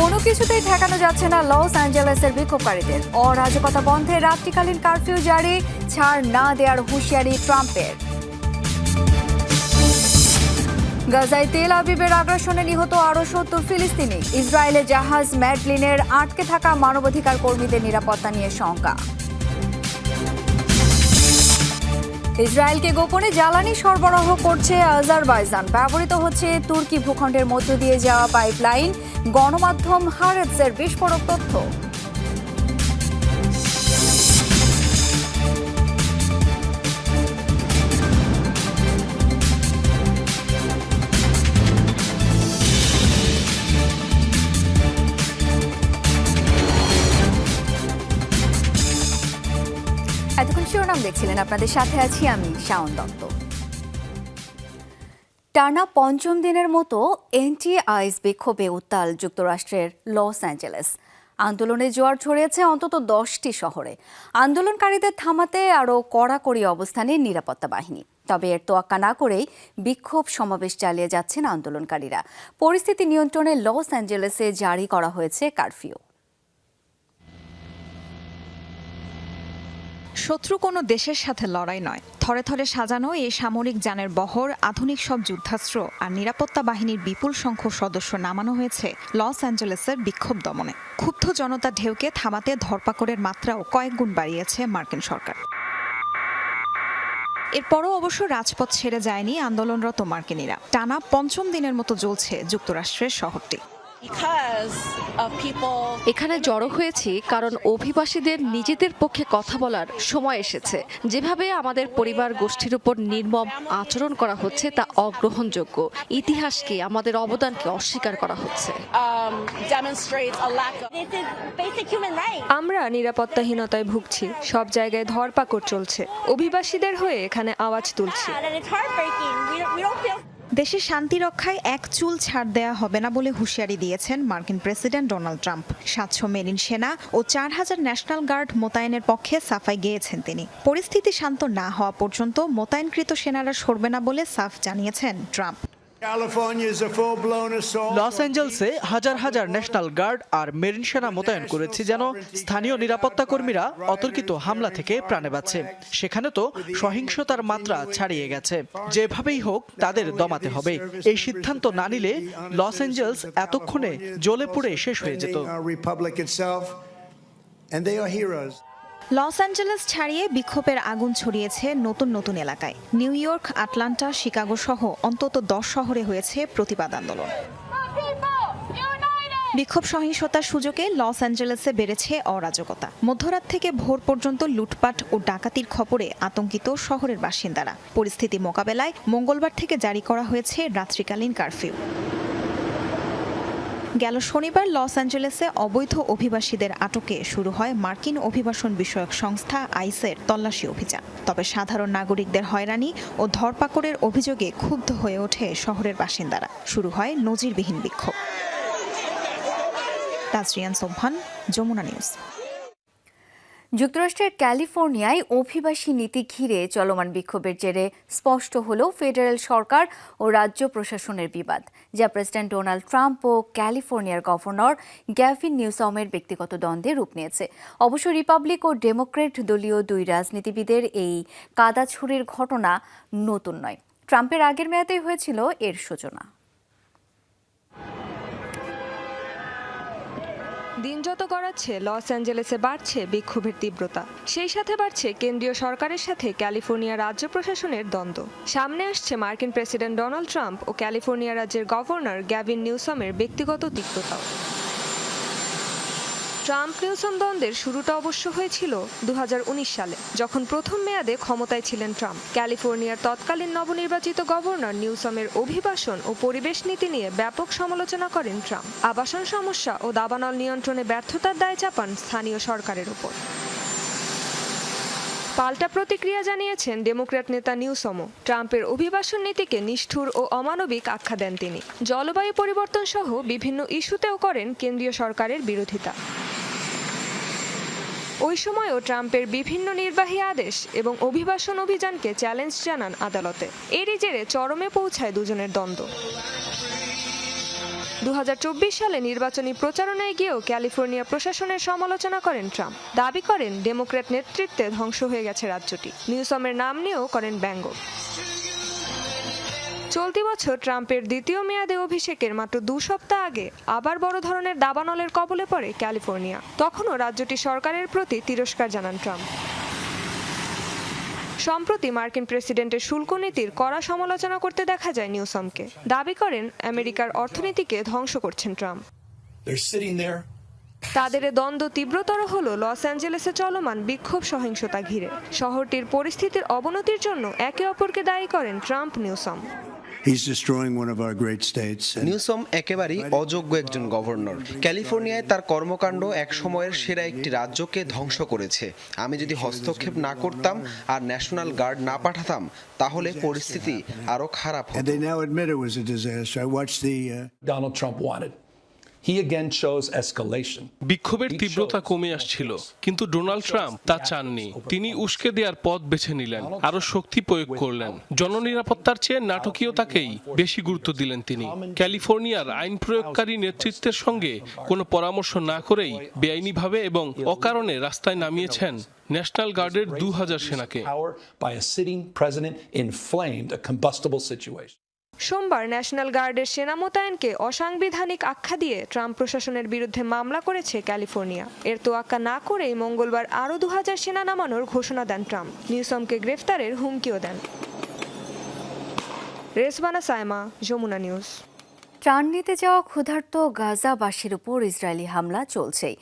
কোনো কিছুতেই ঠেকানো যাচ্ছে না লস অ্যাঞ্জেলেসের বিক্ষোভকারীদের। অরাজকতা বন্ধে রাত্রিকালীন কারফিউ জারি, ছাড় না দেওয়ার হুঁশিয়ারি ট্রাম্পের। গাজায় তেল আবিবের আগ্রাসনে নিহত আরও সত্তর ফিলিস্তিনি। ইসরায়েলের জাহাজ ম্যাডলিনের আটকে থাকা মানবাধিকার কর্মীদের নিরাপত্তা নিয়ে শঙ্কা। ইসরায়েলকে গোপনে জ্বালানি সরবরাহ করছে আজারবাইজান। ব্যবহৃত হচ্ছে তুর্কি ভূখণ্ডের মধ্য দিয়ে যাওয়া পাইপলাইন। গণমাধ্যম হারেৎসের বিস্ফোরক তথ্য। এতক্ষণ শিরোনাম দেখছিলেন। আপনাদের সাথে আছি আমি শাওন দত্ত। টানা পঞ্চম দিনের মতো এনটি আইস বিক্ষোভে উত্তাল যুক্তরাষ্ট্রের লস অ্যাঞ্জেলেস। আন্দোলনে জোয়ার ছড়িয়েছে অন্তত দশটি শহরে। আন্দোলনকারীদের থামাতে আরও কড়াকড়ি অবস্থানে নিরাপত্তা বাহিনী। তবে এর তোয়াক্কা না করেই বিক্ষোভ সমাবেশ চালিয়ে যাচ্ছেন আন্দোলনকারীরা। পরিস্থিতি নিয়ন্ত্রণে লস অ্যাঞ্জেলেসে জারি করা হয়েছে কারফিউ। শত্রু কোনো দেশের সাথে লড়াই নয়। থরে থরে সাজানো এই সামরিক যানের বহর, আধুনিক সব যুদ্ধাস্ত্র আর নিরাপত্তা বাহিনীর বিপুল সংখ্যক সদস্য নামানো হয়েছে লস অ্যাঞ্জেলেসের বিক্ষোভ দমনে। ক্ষুব্ধ জনতা ঢেউকে থামাতে ধরপাকড়ের মাত্রাও কয়েক গুণ বাড়িয়েছে মার্কিন সরকার। এরপরও অবশ্য রাজপথ ছেড়ে যায়নি আন্দোলনরত মার্কিনীরা। টানা পঞ্চম দিনের মতো জ্বলছে যুক্তরাষ্ট্রের শহরটি। এখানে জড়ো হয়েছি কারণ অভিবাসীদের নিজেদের পক্ষে কথা বলার সময় এসেছে। যেভাবে আমাদের পরিবার গোষ্ঠীর উপর নির্মম আচরণ করা হচ্ছে তা অগ্রহণযোগ্য। ইতিহাসকে আমাদের অবদানকে অস্বীকার করা হচ্ছে। um. আমরা নিরাপত্তাহীনতায় ভুগছি সব জায়গায় ধরপাকড় চলছে। অভিবাসীদের হয়ে এখানে আওয়াজ তুলছি। দেশে শান্তি রক্ষায় এক চুল ছাড় দেয়া হবে না বলে হুঁশিয়ারি দিয়েছেন মার্কিন প্রেসিডেন্ট ডোনাল্ড ট্রাম্প। সাতশো মেরিন সেনা ও চার হাজার ন্যাশনাল গার্ড মোতায়েনের পক্ষে সাফাই গিয়েছেন তিনি। পরিস্থিতি শান্ত না হওয়া পর্যন্ত মোতায়েনকৃত সেনারা সরবে না বলে সাফ জানিয়েছেন ট্রাম্প। লস অ্যাঞ্জেলসে হাজার হাজার ন্যাশনাল গার্ড আর মেরিন সেনা মোতায়েন করেছি যেন স্থানীয় নিরাপত্তা কর্মীরা অতর্কিত হামলা থেকে প্রাণে বাঁচে। সেখানে তো সহিংসতার মাত্রা ছাড়িয়ে গেছে। যেভাবেই হোক তাদের দমাতে হবে। এই সিদ্ধান্ত না নিলে লস অ্যাঞ্জেলস এতক্ষণে জ্বলে পুড়ে শেষ হয়ে যেত। লস অ্যাঞ্জেলেস ছাড়িয়ে বিক্ষোভের আগুন ছড়িয়েছে নতুন নতুন এলাকায়। নিউ ইয়র্ক, আটলান্টা, শিকাগো সহ অন্তত দশ শহরে হয়েছে প্রতিবাদ আন্দোলন। বিক্ষোভ সহিংসতার সুযোগে লস অ্যাঞ্জেলেসে বেড়েছে অরাজকতা। মধ্যরাত থেকে ভোর পর্যন্ত লুটপাট ও ডাকাতির খবরে আতঙ্কিত শহরের বাসিন্দারা। পরিস্থিতি মোকাবেলায় মঙ্গলবার থেকে জারি করা হয়েছে রাত্রিকালীন কারফিউ। গেল শনিবার লস অ্যাঞ্জেলেসে অবৈধ অভিবাসীদের আটকে শুরু হয় মার্কিন অভিবাসন বিষয়ক সংস্থা আইসের তল্লাশি অভিযান। তবে সাধারণ নাগরিকদের হয়রানি ও ধরপাকড়ের অভিযোগে ক্ষুব্ধ হয়ে ওঠে শহরের বাসিন্দারা। শুরু হয় নজিরবিহীন বিক্ষোভ। তাজরিয়ান সোভান যমুনা নিউজ। যুক্তরাষ্ট্রের ক্যালিফোর্নিয়ায় অভিবাসী নীতি ঘিরে চলমান বিক্ষোভের জেরে স্পষ্ট হল ফেডারেল সরকার ও রাজ্য প্রশাসনের বিবাদ, যা প্রেসিডেন্ট ডোনাল্ড ট্রাম্প ও ক্যালিফোর্নিয়ার গভর্নর গ্যাভিন নিউসমের ব্যক্তিগত দ্বন্দ্বে রূপ নিয়েছে। অবশ্য রিপাবলিক ও ডেমোক্রেট দলীয় দুই রাজনীতিবিদের এই কাদাছুরির ঘটনা নতুন নয়। ট্রাম্পের আগের মেয়াদেই হয়েছিল এর সূচনা। দিন যত গড়াচ্ছে, লস অ্যাঞ্জেলেসে বাড়ছে বিক্ষোভের তীব্রতা। সেই সাথে বাড়ছে কেন্দ্রীয় সরকারের সাথে ক্যালিফোর্নিয়া রাজ্য প্রশাসনের দ্বন্দ্ব। সামনে আসছে মার্কিন প্রেসিডেন্ট ডোনাল্ড ট্রাম্প ও ক্যালিফোর্নিয়া রাজ্যের গভর্নর গ্যাভিন নিউসমের ব্যক্তিগত তিক্ততাও। ট্রাম্প নিউসন দ্বন্দ্বের শুরুটা অবশ্য হয়েছিল দু হাজার উনিশ সালে, যখন প্রথম মেয়াদে ক্ষমতায় ছিলেন ট্রাম্প। ক্যালিফোর্নিয়ার তৎকালীন নবনির্বাচিত গভর্নর নিউসমের অভিবাসন ও পরিবেশ নীতি নিয়ে ব্যাপক সমালোচনা করেন ট্রাম্প। আবাসন সমস্যা ও দাবানল নিয়ন্ত্রণে ব্যর্থতার দায় চাপান স্থানীয় সরকারের উপর পাল্টা প্রতিক্রিয়া জানিয়েছেন ডেমোক্র্যাট নেতা নিউসমো ট্রাম্পের অভিবাসন নীতিকে নিষ্ঠুর ও অমানবিক আখ্যা দেন তিনি। জলবায়ু পরিবর্তন সহ বিভিন্ন ইস্যুতেও করেন কেন্দ্রীয় সরকারের বিরোধিতা। ওই সময়ও ট্রাম্পের বিভিন্ন নির্বাহী আদেশ এবং অভিবাসন অভিযানকে চ্যালেঞ্জ জানান আদালতে। এরই জেরে চরমে পৌঁছায় দুজনের দ্বন্দ্ব। দু হাজার চব্বিশ সালে নির্বাচনী প্রচারণায় গিয়েও ক্যালিফোর্নিয়া প্রশাসনের সমালোচনা করেন ট্রাম্প। দাবি করেন, ডেমোক্র্যাট নেতৃত্বে ধ্বংস হয়ে গেছে রাজ্যটি। নিউসমের নাম নিয়েও করেন ব্যঙ্গ। চলতি বছর ট্রাম্পের দ্বিতীয় মেয়াদে অভিষেকের মাত্র দু সপ্তাহ আগে আবার বড় ধরনের দাবানলের কবলে পড়ে ক্যালিফোর্নিয়া। তখনও রাজ্যটি সরকারের প্রতি তিরস্কার জানান ট্রাম্প। সম্প্রতি মার্কিন প্রেসিডেন্টের শুল্ক নীতির কড়া সমালোচনা করতে দেখা যায় নিউসমকে। দাবি করেন আমেরিকার অর্থনীতিকে ধ্বংস করছেন ট্রাম্প। তাদের দ্বন্দ্ব তীব্রতর হল লস অ্যাঞ্জেলেসে চলমান বিক্ষোভ সহিংসতা ঘিরে। শহরটির পরিস্থিতির অবনতির জন্য একে অপরকে দায়ী করেন Trump Newsom. He's destroying one of our great states. Newsom একেবারেই অযোগ্য একজন গভর্নর। ক্যালিফোর্নিয়ায় তার কর্মকাণ্ড এক সময়ের সেরা একটি রাজ্যকে ধ্বংস করেছে। আমি যদি হস্তক্ষেপ না করতাম আর ন্যাশনাল গার্ড না পাঠাতাম তাহলে পরিস্থিতি আরও খারাপ And হতো। বিক্ষোভের তীব্রতা কমে আসছিল কিন্তু ডোনাল্ড ট্রাম্প তা চাননি। তিনি উস্কে দেওয়ার পথ বেছে নিলেন আরও শক্তি প্রয়োগ করলেন। জননিরাপত্তার চেয়ে নাটকীয়তাকেই বেশি গুরুত্ব দিলেন তিনি। ক্যালিফোর্নিয়ার আইন প্রয়োগকারী নেতৃত্বের সঙ্গে কোনো পরামর্শ না করেই বেআইনিভাবে এবং অকারণে রাস্তায় নামিয়েছেন ন্যাশনাল গার্ডের দু হাজার সেনাকে। সোমবার ন্যাশনাল গার্ডের সেনা মোতায়েনকে অসাংবিধানিক আখ্যা দিয়ে ট্রাম্প প্রশাসনের বিরুদ্ধে মামলা করেছে ক্যালিফোর্নিয়া। এর তোয়াক্কা না করেই মঙ্গলবার আরও দু হাজার সেনা নামানোর ঘোষণা দেন ট্রাম্প। নিউসমকে গ্রেফতারের হুমকিও দেন। রেসবানা সায়মা, যমুনা নিউজ। ত্রাণ নিতে যাওয়া ক্ষুধার্ত গাজাবাসীর উপর ইসরায়েলি হামলা চলছেই।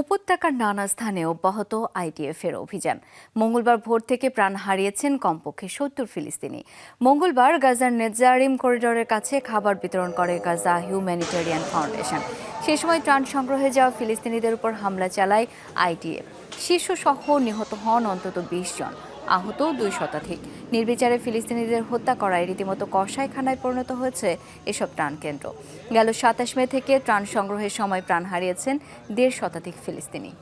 উপত্যকার নানা স্থানে অব্যাহত আইডিএফ এর অভিযান। মঙ্গলবার ভোর থেকে প্রাণ হারিয়েছেন কমপক্ষে সত্তর ফিলিস্তিনি। মঙ্গলবার গাজার নেজারিম করিডোরের কাছে খাবার বিতরণ করে গাজা হিউম্যানিটেরিয়ান ফাউন্ডেশন। সে সময় ত্রাণ সংগ্রহে যাওয়া ফিলিস্তিনিদের উপর হামলা চালায় আইডিএফ শিশুসহ নিহত হন অন্তত বিশ জন। আহত দুই শতাধিক। নির্বিচারে ফিলিস্তিনিদের হত্যা করায় রীতিমতো কষাইখানায় পরিণত হয়েছে এসব ত্রাণ কেন্দ্র গেল সাতাশ মে থেকে ত্রাণ সংগ্রহের সময় প্রাণ হারিয়েছেন দেড় শতাধিক ফিলিস্তিনি।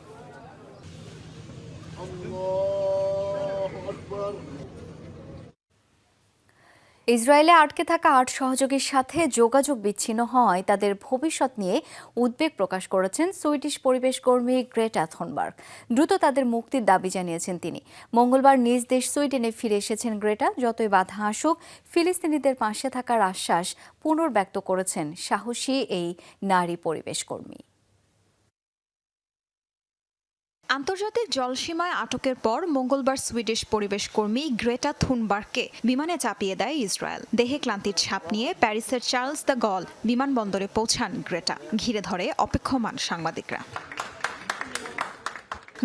ইসরায়েলে আটকে থাকা আট সহযোগীর সাথে যোগাযোগ বিচ্ছিন্ন হওয়ায় তাদের ভবিষ্যৎ নিয়ে উদ্বেগ প্রকাশ করেছেন সুইডিশ পরিবেশ কর্মী গ্রেটা থনবার্গ। দ্রুত তাদের মুক্তির দাবি জানিয়েছেন তিনি। মঙ্গলবার নিজ দেশ সুইডেনে ফিরে এসেছেন গ্রেটা। যতই বাধা আসুক, ফিলিস্তিনিদের পাশে থাকার আশ্বাস পুনর্ব্যক্ত করেছেন সাহসী এই নারী পরিবেশ কর্মী। আন্তর্জাতিক জলসীমায় আটকের পর মঙ্গলবার সুইডিশ পরিবেশ কর্মী গ্রেটা থুনবার্গকে বিমানে চাপিয়ে দেয় ইসরায়েল। দেহে ক্লান্তির ছাপ নিয়ে প্যারিসের চার্লস দ্য গল বিমানবন্দরে পৌঁছান গ্রেটা। ঘিরে ধরে অপেক্ষমান সাংবাদিকরা।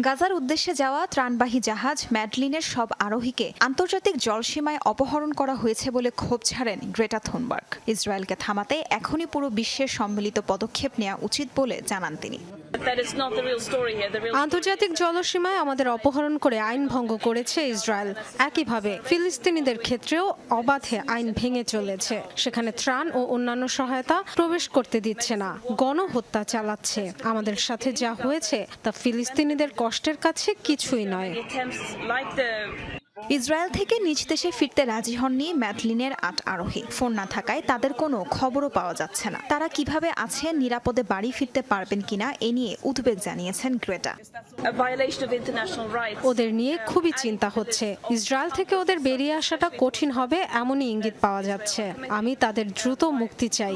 গাজার উদ্দেশ্যে যাওয়া ত্রাণবাহী জাহাজ ম্যাডলিনের সব আরোহীকে আন্তর্জাতিক জলসীমায় অপহরণ করা হয়েছে বলে ক্ষোভ ছাড়েন গ্রেটা থুনবার্গ। ইসরায়েলকে থামাতে এখনই পুরো বিশ্বের সম্মিলিত পদক্ষেপ নেওয়া উচিত বলে জানান তিনি। আন্তর্জাতিক জলসীমায় আমাদের অপহরণ করে আইন ভঙ্গ করেছে ইসরায়েল। একইভাবে ফিলিস্তিনিদের ক্ষেত্রেও অবাধে আইন ভেঙে চলেছে। সেখানে ত্রাণ ও অন্যান্য সহায়তা প্রবেশ করতে দিচ্ছে না। গণহত্যা চালাচ্ছে। আমাদের সাথে যা হয়েছে তা ফিলিস্তিনিদের কষ্টের কাছে কিছুই নয়। ইসরায়েল থেকে নিজ দেশে ফিরতে রাজি হননি ম্যাথলিনের আট আরোহী। ফোন না থাকায় তাদের কোনো খবরও পাওয়া যাচ্ছে না। তারা কীভাবে আছে নিরাপদে বাড়ি ফিরতে পারবেন কিনা এ নিয়ে উদ্বেগ জানিয়েছেন গ্রেটা। ওদের নিয়ে খুবই চিন্তা হচ্ছে। ইসরায়েল থেকে ওদের বেরিয়ে আসাটা কঠিন হবে এমনই ইঙ্গিত পাওয়া যাচ্ছে। আমি তাদের দ্রুত মুক্তি চাই।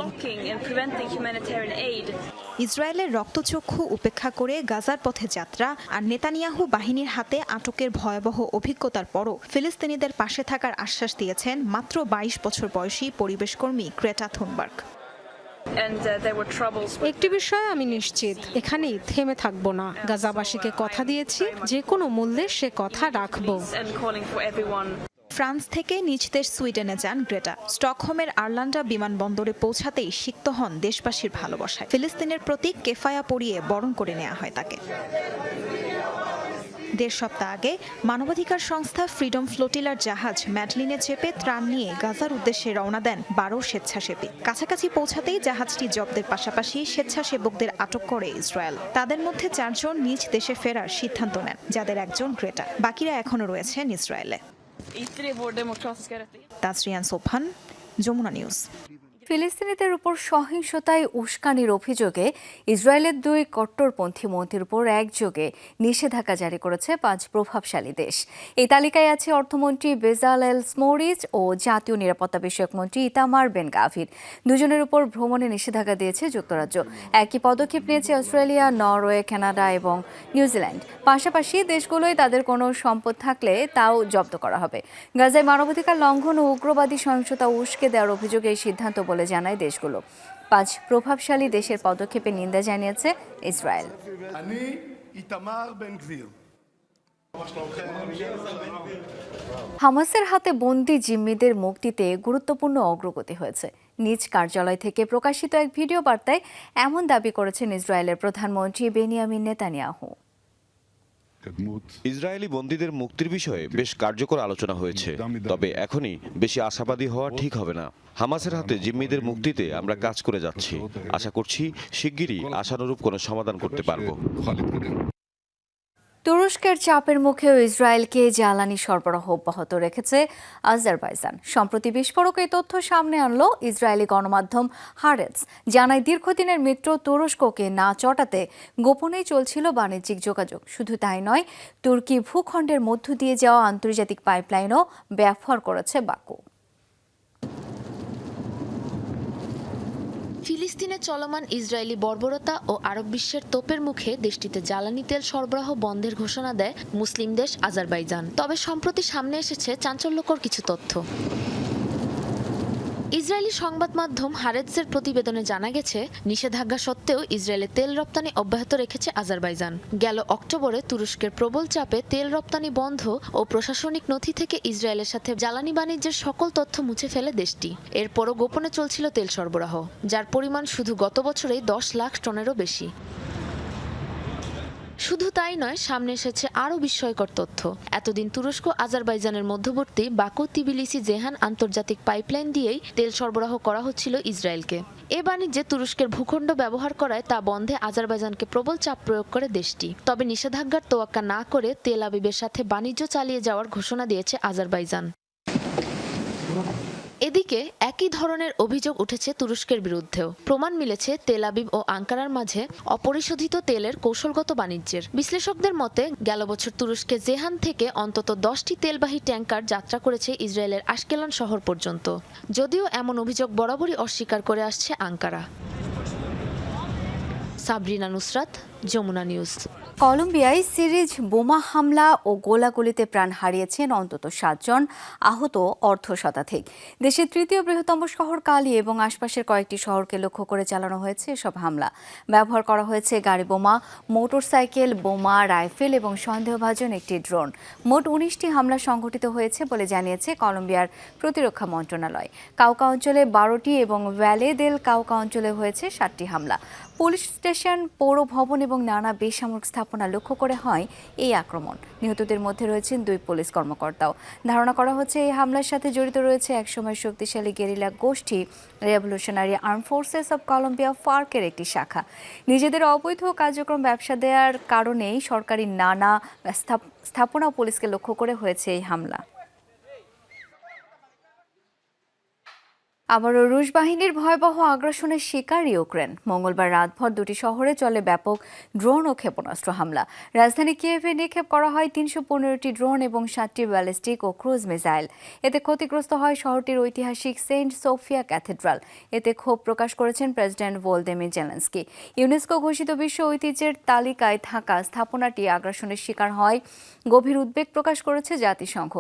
ইসরায়েলের রক্তচক্ষু উপেক্ষা করে গাজার পথে যাত্রা আর নেতানিয়াহু বাহিনীর হাতে আটকের ভয়াবহ অভিজ্ঞতার পরও ফিলিস্তিনিদের পাশে থাকার আশ্বাস দিয়েছেন মাত্র বাইশ বছর বয়সী পরিবেশকর্মী ক্রেটা থুনবার্গ। একটি বিষয়ে আমি নিশ্চিত এখানেই থেমে থাকব না। গাজাবাসীকে কথা দিয়েছি যে কোনো মূল্যে সে কথা রাখব। ফ্রান্স থেকে নিজ দেশ সুইডেনে যান গ্রেটা। স্টকহোমের আর্লান্ডা বিমানবন্দরে পৌঁছাতেই সিক্ত হন দেশবাসীর ভালোবাসায়। ফিলিস্তিনের প্রতীক কেফায়া পরিয়ে বরণ করে নেওয়া হয় তাকে। দেড় সপ্তাহ আগে মানবাধিকার সংস্থা ফ্রিডম ফ্লোটিলার জাহাজ ম্যাডলিনে চেপে ত্রাণ নিয়ে গাজার উদ্দেশ্যে রওনা দেন বারো স্বেচ্ছাসেবী। কাছাকাছি পৌঁছাতেই জাহাজটি জব্দের পাশাপাশি স্বেচ্ছাসেবকদের আটক করে ইসরায়েল। তাদের মধ্যে চারজন নিজ দেশে ফেরার সিদ্ধান্ত নেন, যাদের একজন গ্রেটা। বাকিরা এখনও রয়েছেন ইসরায়েলে। তাসরিয়ান সোফান যমুনা নিউজ ফিলিস্তিনিদের উপর সহিংসতায় উস্কানির অভিযোগে ইসরায়েলের দুই কট্টরপন্থী মন্ত্রীর উপর একযোগে নিষেধাজ্ঞা জারি করেছে পাঁচ প্রভাবশালী দেশ। এই তালিকায় আছে অর্থমন্ত্রী বেজালেল স্মোরিচ ও জাতীয় নিরাপত্তা বিষয়ক মন্ত্রী ইতামার বেন গাভির। দুজনের উপর ভ্রমণে নিষেধাজ্ঞা দিয়েছে যুক্তরাজ্য। একই পদক্ষেপ নিয়েছে অস্ট্রেলিয়া, নরওয়ে, কানাডা এবং নিউজিল্যান্ড। পাশাপাশি দেশগুলোয় তাদের কোনো সম্পদ থাকলে তাও জব্দ করা হবে। গাজায় মানবাধিকার লঙ্ঘন ও উগ্রবাদী সহিংসতা উস্কে দেওয়ার অভিযোগে এই সিদ্ধান্ত বলে বলে জানায় দেশগুলো। পাঁচ প্রভাবশালী দেশের পদক্ষেপে নিন্দা জানিয়েছে ইসরায়েল। হামাসের হাতে বন্দি জিম্মিদের মুক্তিতে গুরুত্বপূর্ণ অগ্রগতি হয়েছে। নিজ কার্যালয় থেকে প্রকাশিত এক ভিডিও বার্তায় এমন দাবি করেছেন ইসরায়েলের প্রধানমন্ত্রী বেনিয়ামিন নেতানিয়াহু। ইসরায়েলি বন্দীদের মুক্তির বিষয়ে বেশ কার্যকর আলোচনা হয়েছে। তবে এখনই বেশি আশাবাদী হওয়া ঠিক হবে না। হামাসের হাতে জিম্মিদের মুক্তিতে আমরা কাজ করে যাচ্ছি। আশা করছি শিগগিরই আশানুরূপ কোনো সমাধান করতে পারব। তুরস্কের চাপের মুখেও ইসরায়েলকে জ্বালানি সরবরাহ অব্যাহত রেখেছে আজারবাইজান। সম্প্রতি বিস্ফোরক এই তথ্য সামনে আনলো ইসরায়েলি গণমাধ্যম হারেটস। জানায়, দীর্ঘদিনের মিত্র তুরস্ককে না চটাতে গোপনেই চলছিল বাণিজ্যিক যোগাযোগ। শুধু তাই নয়, তুর্কি ভূখণ্ডের মধ্য দিয়ে যাওয়া আন্তর্জাতিক পাইপলাইনও ব্যবহার করেছে বাকু। ফিলিস্তিনে চলমান ইসরায়েলি বর্বরতা ও আরব বিশ্বের তোপের মুখে দেশটিতে জ্বালানি তেল সরবরাহ বন্ধের ঘোষণা দেয় মুসলিম দেশ আজারবাইজান। তবে সম্প্রতি সামনে এসেছে চাঞ্চল্যকর কিছু তথ্য। ইসরায়েলি সংবাদ মাধ্যম হারেজের প্রতিবেদনে জানা গেছে, নিষেধাজ্ঞা সত্ত্বেও ইসরায়েলে তেল রপ্তানি অব্যাহত রেখেছে আজারবাইজান। গেল অক্টোবরে তুরস্কের প্রবল চাপে তেল রপ্তানি বন্ধ ও প্রশাসনিক নথি থেকে ইসরায়েলের সাথে জ্বালানি বাণিজ্যের সকল তথ্য মুছে ফেলে দেশটি। এরপরও গোপনে চলছিল তেল সরবরাহ, যার পরিমাণ শুধু গত বছরেই দশ লাখ টনেরও বেশি। শুধু তাই নয়, সামনে এসেছে আরও বিস্ময়কর তথ্য। এতদিন তুরস্ক, আজারবাইজানের মধ্যবর্তী বাকু, তিবিলিসি, জেহান আন্তর্জাতিক পাইপলাইন দিয়েই তেল সরবরাহ করা হচ্ছিল ইসরায়েলকে। এ বাণিজ্যে তুরস্কের ভূখণ্ড ব্যবহার করায় তা বন্ধে আজারবাইজানকে প্রবল চাপ প্রয়োগ করে দেশটি। তবে নিষেধাজ্ঞার তোয়াক্কা না করে তেল আবিবের সাথে বাণিজ্য চালিয়ে যাওয়ার ঘোষণা দিয়েছে আজারবাইজান। এদিকে একই ধরনের অভিযোগ উঠেছে তুরস্কের বিরুদ্ধেও। প্রমাণ মিলেছে তেল আবিব ও আঙ্কারার মাঝে অপরিশোধিত তেলের কৌশলগত বাণিজ্যের। বিশ্লেষকদের মতে, গেল বছর তুরস্কে জেহান থেকে অন্তত দশটি তেলবাহী ট্যাঙ্কার যাত্রা করেছে ইসরায়েলের আশকেলান শহর পর্যন্ত। যদিও এমন অভিযোগ বরাবরই অস্বীকার করে আসছে আঙ্কারা। সাবরিনা নুসরাত, যমুনা নিউজ। কলম্বিয়ায় সিরিজ, বোমা হামলা ও গোলাগুলিতে প্রাণ হারিয়েছেন অন্তত সাতজন আহত অর্ধ শতাধিক দেশের তৃতীয় বৃহত্তম শহর কালি এবং আশপাশের কয়েকটি শহরকে লক্ষ্য করে চালানো হয়েছে এসব হামলা। ব্যবহার করা হয়েছে গাড়ি বোমা, মোটরসাইকেল বোমা, রাইফেল এবং সন্দেহভাজন একটি ড্রোন। মোট উনিশটি হামলা সংঘটিত হয়েছে বলে জানিয়েছে কলম্বিয়ার প্রতিরক্ষা মন্ত্রণালয়। কাউকা অঞ্চলে বারোটি এবং ভ্যালে দেল কাউকা অঞ্চলে হয়েছে সাতটি হামলা। পুলিশ স্টেশন, পৌর ভবন এবং নানা বেসামরিক স্থাপনা লক্ষ্য করে হয় এই আক্রমণ। নিহতদের মধ্যে রয়েছেন দুই পুলিশ কর্মকর্তাও। ধারণা করা হচ্ছে এই হামলার সাথে জড়িত রয়েছে একসময় শক্তিশালী গেরিলা গোষ্ঠী, revolutionary arm forces of Colombia ফার্কের একটি শাখা। নিজেদের অবৈধ কার্যক্রম ব্যবসা দেওয়ার কারণেই সরকারি নানা স্থাপনা পুলিশকে লক্ষ্য করে হয়েছে এই হামলা। আবারও রুশ বাহিনীর ভয়াবহ আগ্রাসনের শিকার ইউক্রেন। মঙ্গলবার রাতভর দুটি শহরে চলে ব্যাপক ড্রোন ও ক্ষেপণাস্ত্র হামলা। রাজধানী কিয়েভে নিক্ষেপ করা হয় তিনশো পনেরোটি ড্রোন এবং সাতটি ব্যালিস্টিক ও ক্রুজ মিসাইল। এতে ক্ষতিগ্রস্ত হয় শহরটির ঐতিহাসিক সেন্ট সোফিয়া ক্যাথেড্রাল। এতে ক্ষোভ প্রকাশ করেছেন প্রেসিডেন্ট ভোলদেমির জেলেন্সকি। ইউনেস্কো ঘোষিত বিশ্ব ঐতিহ্যের তালিকায় থাকা স্থাপনাটি আগ্রাসনের শিকার হয় গভীর উদ্বেগ প্রকাশ করেছে জাতিসংঘ।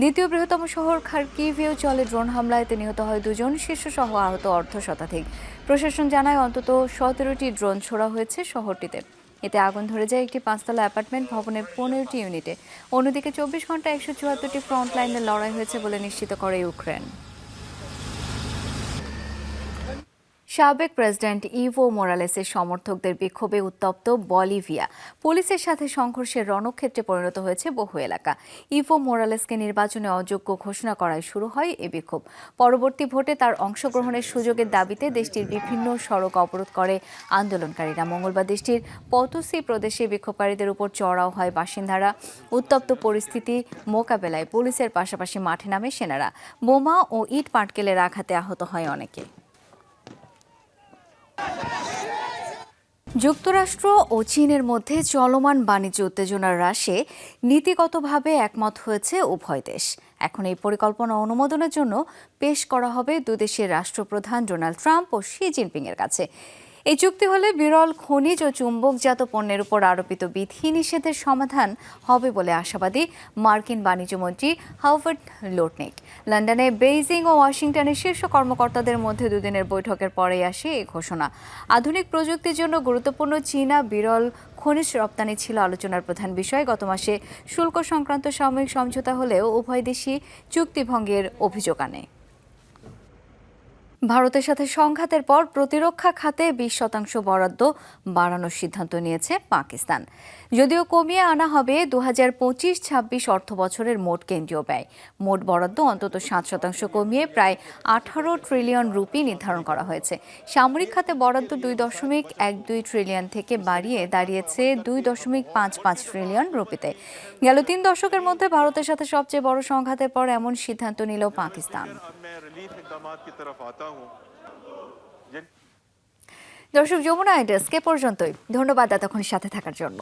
দ্বিতীয় বৃহত্তম শহর খার্কিভেও চলে ড্রোন হামলা এতে নিহত হয় দুজন। শিশুসহ আহত অর্ধ শতাধিক প্রশাসন জানায় অন্তত সতেরোটি ড্রোন ছোড়া হয়েছে শহরটিতে। এতে আগুন ধরে যায় একটি পাঁচতলা অ্যাপার্টমেন্ট ভবনের পনেরোটি ইউনিটে। অন্যদিকে চব্বিশ ঘণ্টা একশো চুয়াত্তরটি ফ্রন্ট লাইনে লড়াই হয়েছে বলে নিশ্চিত করে ইউক্রেন। সাবেক প্রেসিডেন্ট ইভো মোরালেসের সমর্থকদের বিক্ষোভে উত্তপ্ত বলিভিয়া। পুলিশের সাথে সংঘর্ষের রণক্ষেত্রে পরিণত হয়েছে বহু এলাকা। ইভো মোরালেসকে নির্বাচনে অযোগ্য ঘোষণা করায় শুরু হয় এই বিক্ষোভ। পরবর্তী ভোটে তার অংশগ্রহণের সুযোগের দাবিতে দেশটির বিভিন্ন সড়ক অবরোধ করে আন্দোলনকারীরা। মঙ্গলবার দেশটির পতসি প্রদেশে বিক্ষোভকারীদের উপর চড়াও হয় বাসিন্দারা। উত্তপ্ত পরিস্থিতি মোকাবেলায় পুলিশের পাশাপাশি মাঠে নামে সেনারা। বোমা ও ইট পাটকেলের আঘাতে আহত হয় অনেকে। যুক্তরাষ্ট্র ও চীনের মধ্যে চলমান বাণিজ্য উত্তেজনার হ্রাসে নীতিগতভাবে একমত হয়েছে উভয় দেশ। এখন এই পরিকল্পনা অনুমোদনের জন্য পেশ করা হবে দুদেশের রাষ্ট্রপ্রধান ডোনাল্ড ট্রাম্প ও শি জিনপিংয়ের কাছে। এই চুক্তি হলে বিরল খনিজ ও চুম্বকজাত পণ্যের উপর আরোপিত বিধি নিষেধের সমাধান হবে বলে আশাবাদী মার্কিন বাণিজ্যমন্ত্রী হাওয়ার্ড লোটনিক। লন্ডনে বেইজিং ও ওয়াশিংটনের শীর্ষ কর্মকর্তাদের মধ্যে দুদিনের বৈঠকের পরেই আসে এই ঘোষণা। আধুনিক প্রযুক্তির জন্য গুরুত্বপূর্ণ চীনা বিরল খনিজ রপ্তানি ছিল আলোচনার প্রধান বিষয়। গত মাসে শুল্ক সংক্রান্ত সাময়িক সমঝোতা হলেও উভয় দেশই চুক্তিভঙ্গের অভিযোগ আনে। ভারতের সাথে সংঘাতের পর প্রতিরক্ষা খাতে বিশ শতাংশ বরাদ্দ বাড়ানোর সিদ্ধান্ত নিয়েছে পাকিস্তান। যদিও কমিয়ে আনা হবে দু হাজার পঁচিশ ছাব্বিশ অর্থ বছরের মোট কেন্দ্রীয় ব্যয়। মোট বরাদ্দ অন্তত সাত শতাংশ কমিয়ে প্রায় আঠারো ট্রিলিয়ন রুপি নির্ধারণ করা হয়েছে। সামরিক খাতে বরাদ্দ দুই দশমিক এক দুই ট্রিলিয়ন থেকে বাড়িয়ে দাঁড়িয়েছে দুই দশমিক পাঁচ পাঁচ ট্রিলিয়ন রুপিতে। গেল তিন দশকের মধ্যে ভারতের সাথে সবচেয়ে বড় সংঘাতের পর এমন সিদ্ধান্ত নিল পাকিস্তান। দর্শক যমুনা ডেস্ক এ পর্যন্তই। ধন্যবাদ এতক্ষণ সাথে থাকার জন্য।